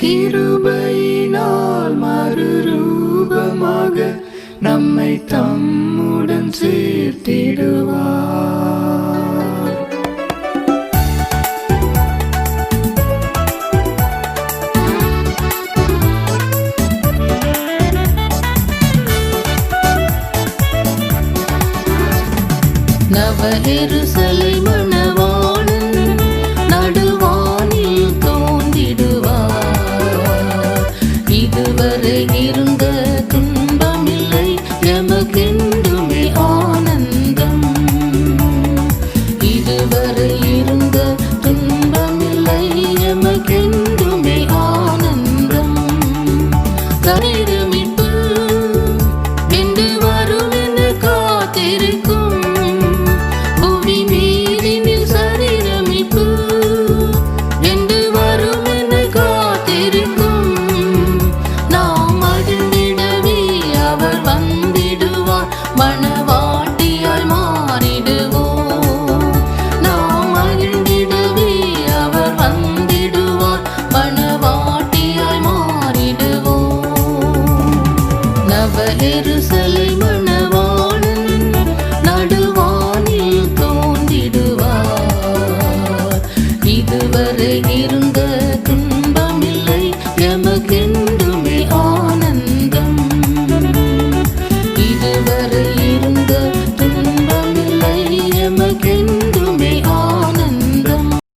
கிருபையினால் மறுரூபமாக நம்மை தம்முடன் சேர்த்திடுவார். நவ எருசலேம் வரை இருந்த துன்பமில்லை எமக்கென்றுமே ஆனந்தம். இதுவரை இருந்த துன்பமில்லை எமக்கென்றுமே ஆனந்தம். தரித இதுவரை இரு